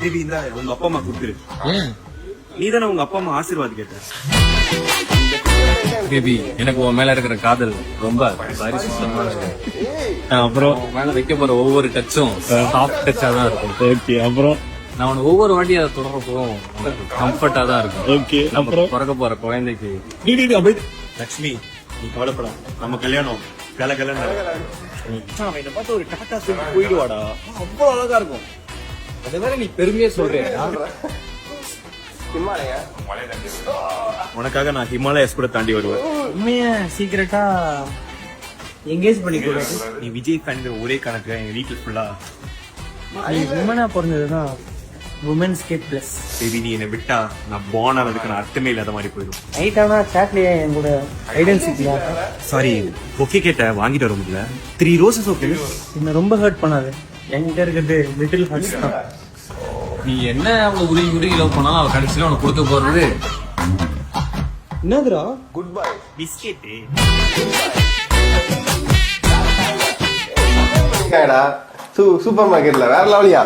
Baby இந்த உங்க அப்பா அம்மா கொடுத்துரு நீ தானே உங்க அப்பா அம்மா ஆசீர்வாத் கேட்ட. பேபி எனக்கு உன் மேல இருக்கிற காதல் ரொம்ப இருக்கு நான் அப்புறம் மேல வைக்க போற ஒவ்வொரு டச்சும் சாஃப்ட் டச்சா தான் இருக்கும். ஓகே அப்புறம்? நான் உனக்கு ஒவ்வொரு வாட்டி அதை தொடரப்போம் கம்ஃபர்ட்டா தான் இருக்கும். ஓகே நம்ம பிறக்க போற குழந்தைக்கு. டேய், டேய், டேய், அப்படியே லக்ஷ்மி நீ கவலைப்படாத. நம்ம கல்யாணம் கல கல்யாணம் அவன் பார்த்து ஒரு டாடா சொல்லி போயிடுவாடா. அவ்வளவு அழகா இருக்கும். அதை வேற நீ பெருமையா சொல்றியா உனக்காக நான் ஹிமாலயஸ் கூட தாண்டி வருவேன். உண்மைய? சீக்கிரட்டா எங்கேஜ் பண்ணிக்கூடாது நீ விஜய் ஃபேன்ங்கிற ஒரே கணக்கு எங்க வீட்டுல ஃபுல்லா நீ உமனா பிறந்ததுதான் உமன்ஸ் கே பிளஸ் பேபி நீ என்னை விட்டா நான் born ஆனதுக்கு நான் அர்த்தமே இல்லாத மாதிரி போயிடும். நைட் ஆனா சாட்லயே என் கூட ஐடென்சிட்டி சாரி ஓகே கேட்ட வாங்கிட்டு வர முடியல. த்ரீ ரோசஸ் ஓகே என்ன ரொம்ப ஹர்ட் பண்ணாது. என்கிட்ட இருக்கிறது லிட்டில் ஹர்ட்ஸ் தான். நீ என்ன அவளை உருகி உருகி லவ் பண்ணாலும் அவ கடைசியில உனக்கு கொடுக்க போறது? என்னதுரா பிஸ்கெட்டு சூப்பர் மார்க்கெட்ல வேற லெவலியா